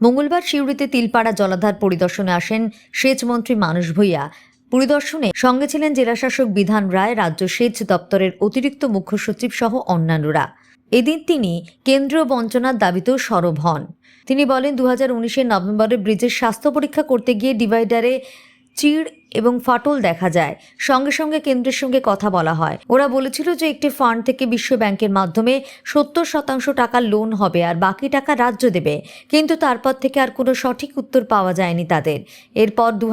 মঙ্গলবার সিউড়িতে তিলপাড়া জলাধার পরিদর্শনে আসেন সেচমন্ত্রী মানুষ ভূঁইয়া। পরিদর্শনে সঙ্গে ছিলেন জেলাশাসক বিধান রায়, রাজ্য সেচ দপ্তরের অতিরিক্ত মুখ্য সচিব সহ অন্যান্যরা। এদিন তিনি কেন্দ্রীয় বঞ্চনার দাবিতেও সরব হন। তিনি বলেন দু হাজার নভেম্বরে ব্রিজের স্বাস্থ্য পরীক্ষা করতে গিয়ে ডিভাইডারে চিড় এবং ফাটল দেখা যায়। সঙ্গে সঙ্গে কেন্দ্রের সঙ্গে কথা বলা হয়। ওরা বলেছিল যে একটি ফান্ড থেকে বিশ্ব ব্যাংকের মাধ্যমে সত্তর শতাংশ টাকা লোন হবে আর বাকি টাকা রাজ্য দেবে। কিন্তু তারপর থেকে আর কোনো সঠিক উত্তর পাওয়া যায়নি তাদের। এরপর দু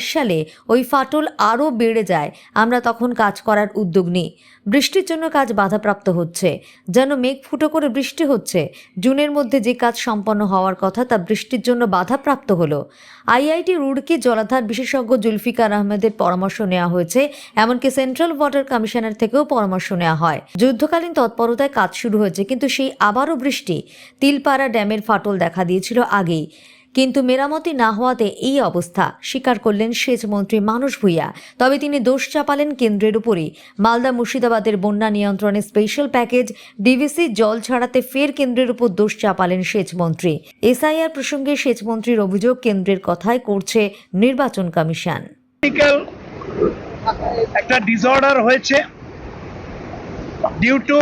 সালে ওই ফাটল আরও বেড়ে যায়। আমরা তখন কাজ করার উদ্যোগ নিই। বৃষ্টির জন্য কাজ বাধাপ্রাপ্ত হচ্ছে। যেন মেঘ ফুটো করে বৃষ্টি হচ্ছে, জুনের মধ্যে যে কাজ সম্পন্ন হওয়ার কথা তা বৃষ্টির জন্য বাধাপ্রাপ্ত হলো। আইআইটি রুড়কি জলাধার বিশেষজ্ঞ জুলফিকার আহমেদের পরামর্শ নেওয়া হয়েছে, এমনকি সেন্ট্রাল ওয়াটার কমিশনার থেকেও পরামর্শ নেওয়া হয়। যুদ্ধকালীন তৎপরতায় কাজ শুরু হয়েছে, কিন্তু সেই আবারও বৃষ্টি তিলপাড়া ড্যামের ফাটল দেখা দিয়েছিল আগেই। কিন্তু মেরামতি না হওয়াতে এই অবস্থা স্বীকার করলেন সেচ মন্ত্রী মানস ভূঁইয়া। তবে তিনি দোষ চাপালেন কেন্দ্রের উপরই। মালদা মুর্শিদাবাদের বন্যা নিয়ন্ত্রণে স্পেশাল প্যাকেজ ডিভিসি জল ছাড়াতে ফের কেন্দ্রের উপর দোষ চাপালেন সেচ মন্ত্রী এসআইআর প্রসঙ্গে সেচ মন্ত্রীর অভিযোগ, কেন্দ্রের কথায় করছে নির্বাচন কমিশন। টেকনিক্যাল একটা ডিসঅর্ডার হয়েছে due to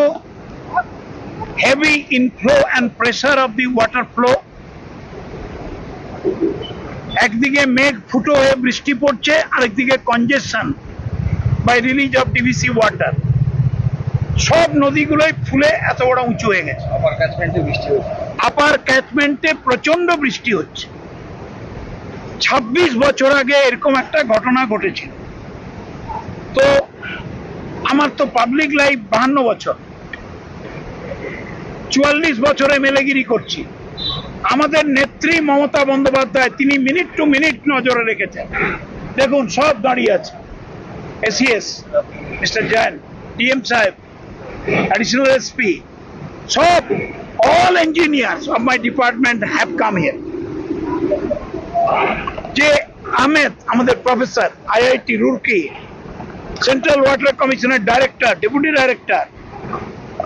heavy inflow and pressure of the water flow একদিকে মেঘ ফুটো হয়ে বৃষ্টি পড়ছে আরেকদিকে congestion by release of DVC water সব নদীগুলোই ফুলে এত বড় উঁচু হয়ে গেছে। আপার ক্যাচমেন্টে বৃষ্টি হচ্ছে। আপার ক্যাচমেন্টে প্রচণ্ড বৃষ্টি হচ্ছে। ছাব্বিশ বছর আগে এরকম একটা ঘটনা ঘটেছিল। তো আমার তো পাবলিক লাইফ বাহান্ন বছর। চুয়াল্লিশ বছরে মেলেগিরি করছি। আমাদের নেত্রী মমতা বন্দ্যোপাধ্যায়, তিনি মিনিট টু মিনিট নজরে রেখেছেন। দেখুন, সব দাঁড়িয়ে আছে। এসিএস মিস্টার জয়ন ডিএম সাহেব অ্যাডিশনাল এসপি সব all engineers of my department come here যে আহমেদ, আমাদের professor, IIT Roorkee, central water কমিশনের ডাইরেক্টর, ডেপুটি ডাইরেক্টর।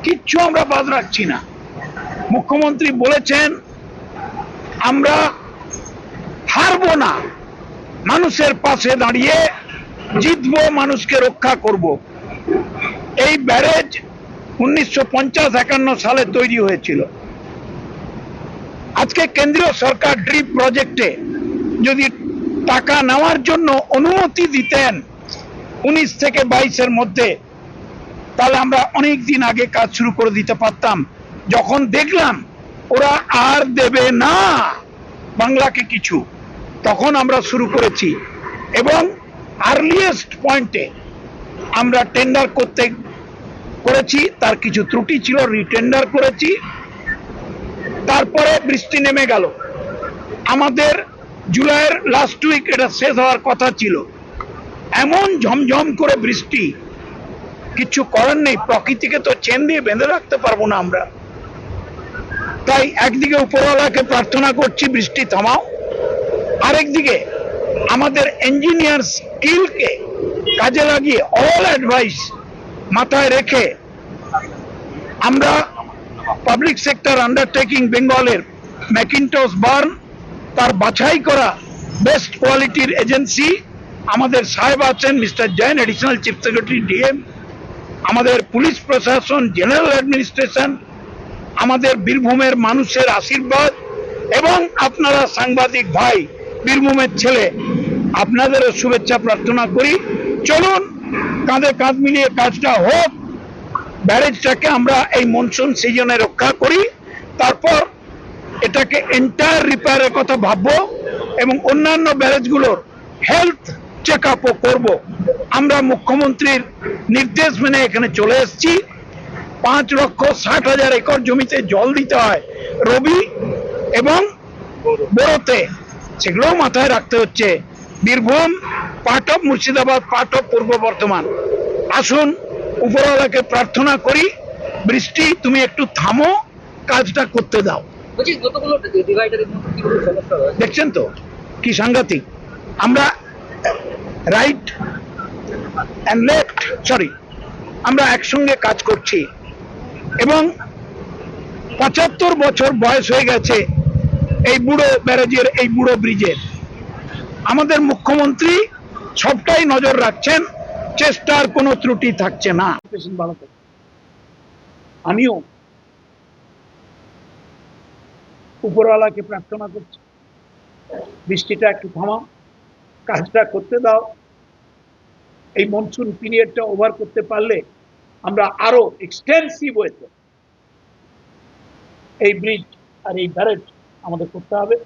কিচ্ছু আমরা বাদ রাখছি না। মুখ্যমন্ত্রী বলেছেন, আমরা হারবো না। মানুষের পাশে দাঁড়িয়ে জিতবো, মানুষকে রক্ষা করব। এই ব্যারেজ উনিশশো পঞ্চাশ একান্ন সালে তৈরি হয়েছিল। আজকে কেন্দ্রীয় সরকার ড্রিপ প্রজেক্টে যদি টাকা নেওয়ার জন্য অনুমতি দিতেন উনিশ থেকে বাইশের মধ্যে। তাহলে আমরা অনেক দিন আগে কাজ শুরু করে দিতে পারতাম। যখন দেখলাম ওরা আর দেবে না বাংলাকে কিছু, তখন আমরা শুরু করেছি। এবং আর্লিয়েস্ট পয়েন্টে আমরা টেন্ডার করতে করেছি, তার কিছু ত্রুটি ছিল রিটেন্ডার করেছি। তারপরে বৃষ্টি নেমে গেল। আমাদের জুলাইয়ের লাস্ট উইক এটা শেষ হওয়ার কথা ছিল। এমন ঝমঝম করে বৃষ্টি, কিছু করার নেই, প্রকৃতিকে তো চেন দিয়ে বেঁধে রাখতে পারব না আমরা। তাই একদিকে উপরওয়ালাকে প্রার্থনা করছি, বৃষ্টি থামাও। আরেকদিকে আমাদের ইঞ্জিনিয়ার স্কিলকে কাজে লাগিয়ে অল অ্যাডভাইস মাথায় রেখে আমরা পাবলিক সেক্টর আন্ডারটেকিং বেঙ্গলের ম্যাকিনটস বার্ন তার বাছাই করা বেস্ট কোয়ালিটির এজেন্সি আমাদের সাহেব আছেন mister Jain additional chief secretary DM আমাদের পুলিশ প্রশাসন জেনারেল অ্যাডমিনিস্ট্রেশন আমাদের বীরভূমের মানুষের আশীর্বাদ, এবং আপনারা সাংবাদিক ভাই, বীরভূমের ছেলে, আপনাদেরও শুভেচ্ছা প্রার্থনা করি। চলুন, কাঁধে কাঁধ মিলিয়ে কাজটা হোক, ব্যারেজটাকে আমরা এই মনসুন সিজনে রক্ষা করি। তারপর এটাকে এন্টায়ার রিপেয়ারের কথা ভাববো এবং অন্যান্য ব্যারেজগুলোর হেলথ চেক আপও করব। আমরা মুখ্যমন্ত্রীর নির্দেশ মেনে এখানে চলে এসেছি। পাঁচ লক্ষ ষাট হাজার একর জমিতে জল দিতে হয় রবি এবং বড়তে সেগুলোও মাথায় রাখতে হচ্ছে। Birbhum, part of Murshidabad, part of Purba Bardhaman. আসুন, উপরওয়ালাকে প্রার্থনা করি, বৃষ্টি, তুমি একটু থামো, কাজটা করতে দাও। দেখছেন তো? কি সাংঘাতিক? আমরা রাইট অ্যান্ড লেফট সরি আমরা একসঙ্গে কাজ করছি এবং পঁচাত্তর বছর বয়স হয়ে গেছে এই বুড়ো ব্যারেজের এই বুড়ো ব্রিজের। আমাদের মুখ্যমন্ত্রী সবটাই নজর রাখছেন চেষ্টার কোনো ত্রুটি থাকছে না। আমিও উপরওয়ালাকে প্রার্থনা করছি। বৃষ্টিটা একটু থামাও, কাজটা করতে দাও। এই মনসুন পিরিয়ডটা ওভার করতে পারলে আমরা আরও এক্সটেন্সিভ হয়েছে। এই ব্রিজ আর এই ব্যারেজ আমাদের করতে হবে।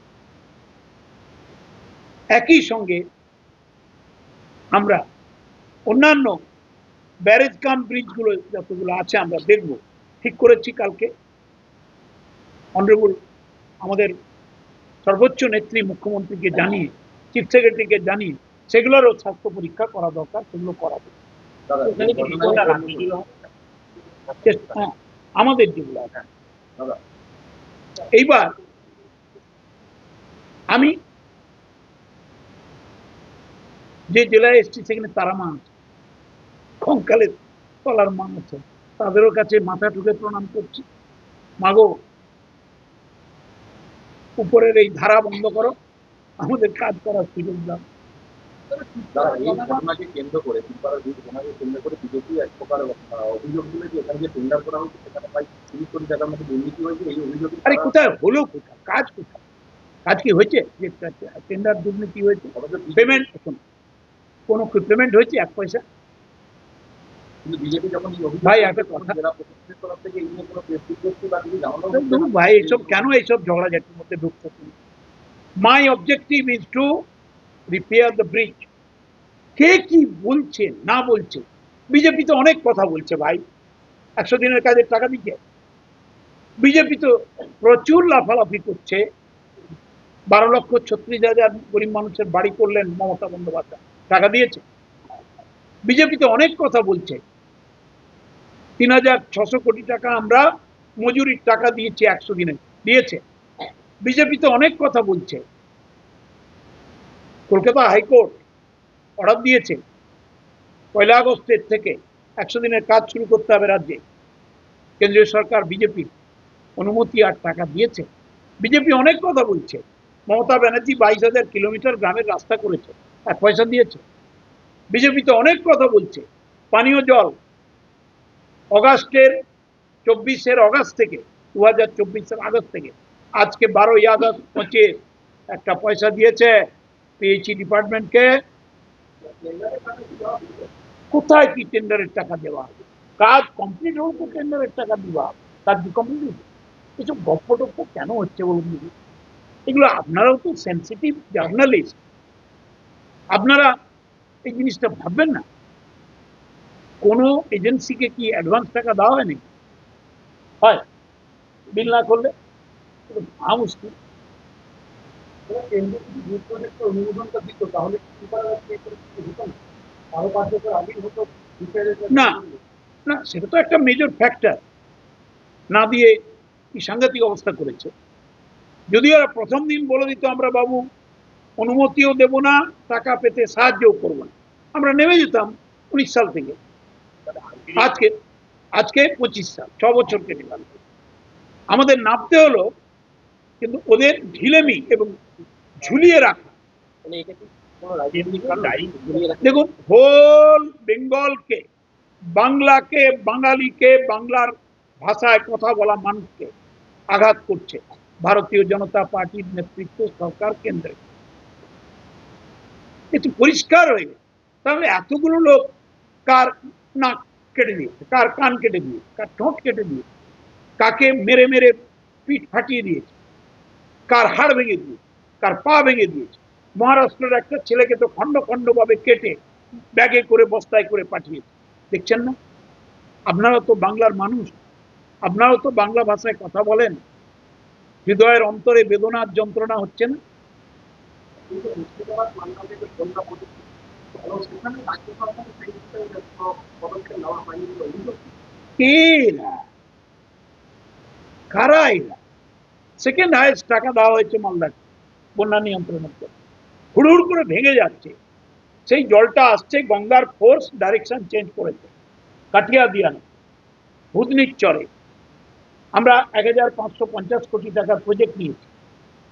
একই সঙ্গে আমরা অন্যান্য ব্যারেজ কাম ব্রিজগুলো যতগুলো আছে আমরা দেখব। ঠিক করেছি কালকে। অনারেবল আমাদের সর্বোচ্চ নেত্রী মুখ্যমন্ত্রীকে জানিয়ে চিফ সেক্রেটারিকে জানিয়ে সেগুলোরও স্বাস্থ্য পরীক্ষা করা দরকার সেগুলো করাবে দাদা, এখানে কি ঘটনায় রিপোর্টার আছে? চেষ্টা- হ্যাঁ, আমাদের যেগুলো এইবার আমি যে জেলায় এসছি সেখানে তারা মা আছে কঙ্কালের তলার মা আছে। তাদেরও কাছে মাথা ঠুকে প্রণাম করছি। মাগো উপরের এই ধারা বন্ধ করো। আমাদের কাজ করার সুযোগ দাও। দাদা, এই ঘটনাকে কেন্দ্র করে তিনপাড়ার ব্রিজ ঘটনাকে কেন্দ্র করে বিজেপি এক প্রকার অভিযোগ তুলে যে এখানে যে টেন্ডার করা হয়েছে সেখানে প্রায় তিরিশ কোটি টাকার মতো দুর্নীতি হয়েছে। এই অভিযোগ আরে কোথায়? হলো কোথায়? কাজ কোথায়? কাজ কি হয়েছে? যে টেন্ডার দুর্নীতি হয়েছে? পেমেন্ট কোনো পেমেন্ট হয়েছে? এক পয়সা? কিন্তু বিজেপি যখন একটা কথা-। ভাই এইসব কেন এইসব ঝগড়াঝাটির মধ্যে ঢুকছো? My objective is to repair the bridge কে কি বলছে না বলছে? বিজেপি তো অনেক কথা বলছে ভাই। একশো দিনের কাজের টাকা দিচ্ছে। বিজেপি তো প্রচুর লাফালাফি করছে। বারো লক্ষ ছত্রিশ হাজার গরিব মানুষের বাড়ি করলেন মমতা বন্দ্যোপাধ্যায়। টাকা দিয়েছে। বিজেপি তো অনেক কথা বলছে। তিন হাজার ছশো কোটি টাকা আমরা মজুরির টাকা দিয়েছি একশো দিনে, দিয়েছে। বিজেপি তো অনেক কথা বলছে। কলকাতা হাইকোর্ট অর্ডার দিয়েছে পয়লা আগস্টের থেকে একশো দিনের কাজ শুরু করতে হবে রাজ্যে। কেন্দ্রীয় সরকার বিজেপি অনুমতি আর টাকা দিয়েছে। বিজেপি অনেক কথা বলছে। মমতা ব্যানার্জি বাইশ হাজার কিলোমিটার গ্রামের রাস্তা করেছে, এক পয়সা দিয়েছে। বিজেপি তো অনেক কথা বলছে। পানীয় জল অগাস্টের চব্বিশের অগাস্ট থেকে দু হাজার চব্বিশের আগস্ট থেকে, আজকে বারোই আগস্ট পঁচিশ, একটা পয়সা দিয়েছে পিএইচই ডিপার্টমেন্টকে। কোথায় কি টেন্ডারের টাকা দেওয়া? কাজ কমপ্লিট হলে তো টেন্ডারের টাকা দেওয়া কাজ কমপ্লিট এসব গপ্প টপ্প কেন হচ্ছে বলুন এগুলো আপনারাও তো সেন্সিটিভ জার্নালিস্ট আপনারা এই জিনিসটা ভাববেন না। কোনো এজেন্সিকে কি অ্যাডভান্স টাকা দেওয়া হয়নি? হয়। বিল না করলে এটা মুশকিল। না। না। সেটা তো একটা মেজর ফ্যাক্টর না দিয়ে কি সাংঘাতিক অবস্থা করেছে। যদি ওরা প্রথম দিন বলে দিত আমরা বাবু অনুমতিও দেব না টাকা পেতে সাহায্যও করব না। আমরা নেমে যেতাম উনিশ সাল থেকে। আজকে আজকে পঁচিশ সাল ছ বছর কেটে গেল আমাদের নামতে হলো কিন্তু ওদের ঢিলেমি এবং ঝুলিয়ে রাখা। মানে ঘুরিয়ে রাখা। দেখুন হোল বেঙ্গলকে বাংলাকে বাঙালিকে বাংলার ভাষায় কথা বলা মানুষকে আঘাত করছে ভারতীয় জনতা পার্টির নেতৃত্ব সরকার কেন্দ্রে। একটু পরিষ্কার হয়ে তাহলে এতগুলো লোক কার নাক কেটে দিয়েছে কার কান কেটে দিয়েছে কার ঠোঁট কেটে দিয়েছে কাকে মেরে মেরে পিঠ ফাটিয়ে দিয়েছে কার হাড় ভেঙে দিয়েছে, কার পা ভেঙে দিয়েছে। মহারাষ্ট্রের একটা ছেলেকে তো খণ্ড খণ্ড ভাবে কেটে ব্যাগে করে, বস্তায় করে পাঠিয়েছে। দেখছেন না? আপনারা তো বাংলার মানুষ। আপনারাও তো বাংলা ভাষায় কথা বলেন। হৃদয়ের অন্তরে বেদনার যন্ত্রণা হচ্ছে না? কিন্তু মুর্শিদাবাদ মালদা থেকে বন্যা পরিস্থিতি এবং সেখানে রাজ্য সরকার সেই বিষয়ে কোনো পদক্ষেপ নেওয়া হয়নি বলে অভিযোগ কে এরা? কারা এরা সেকেন্ড হাইয়েস্ট টাকা দেওয়া হয়েছে মালদাকে বন্যা নিয়ন্ত্রণের জন্য হুড়হুড় করে ভেঙে যাচ্ছে সেই জলটা আসছে গঙ্গার ফোর্স ডাইরেকশন চেঞ্জ করেছে কাটিয়া দিয়া ভূতনির চরে আমরা এক হাজার পাঁচশো পঞ্চাশ কোটি টাকার প্রজেক্ট নিয়েছি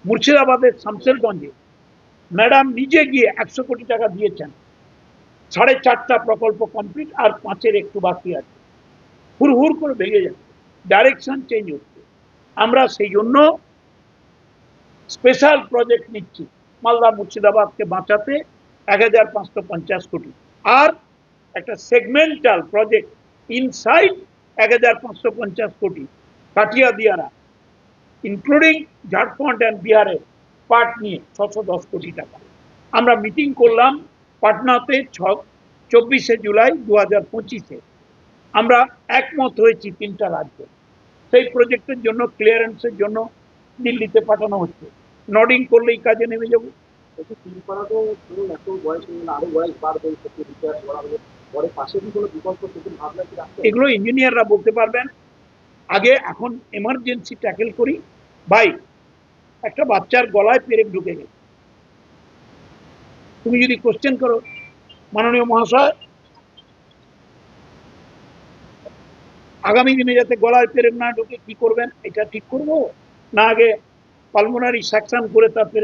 মুর্শিদাবাদের শামসেরগঞ্জে ম্যাডাম নিজে গিয়ে একশো কোটি টাকা দিয়েছেন সাড়ে চারটা প্রকল্প কমপ্লিট আর পাঁচের একটু বাকি আছে। হুর হুর করে ভেঙে যাচ্ছে। ডাইরেকশন চেঞ্জ হচ্ছে। আমরা সেই জন্য স্পেশাল প্রজেক্ট নিচ্ছি। মালদা মুর্শিদাবাদকে বাঁচাতে এক হাজার পাঁচশো পঞ্চাশ কোটি। আর একটা সেগমেন্টাল প্রজেক্ট ইনসাইড এক হাজার পাঁচশো পঞ্চাশ কোটি কাটিয়া দিয়ারা ইনক্লুডিং ঝাড়খণ্ড অ্যান্ড বিহারের পার্ট নিয়ে ছশো দশ কোটি টাকা। আমরা মিটিং করলাম পাটনাতে ছ চব্বিশে জুলাই দু হাজার পঁচিশে। আমরা একমত হয়েছি তিনটা রাজ্য। সেই প্রজেক্টের জন্য ক্লিয়ারেন্সের জন্য দিল্লিতে পাঠানো হচ্ছে। নডিং করলেই কাজে নেমে যাব। রাখতে এগুলো ইঞ্জিনিয়াররা বলতে পারবেন। আগে এখন এমার্জেন্সি ট্যাকেল করি। ভাই একটা বাচ্চার গলায় পেরেক ঢুকে গেছে। তুমি যদি কোশ্চেন করো, মাননীয় মহাশয়, আগামী দিনে যাতে গলায় পেরেক না ঢুকে কি করবেন, এটা ঠিক করব? না আগে পালমোনারি সেকশন করে তার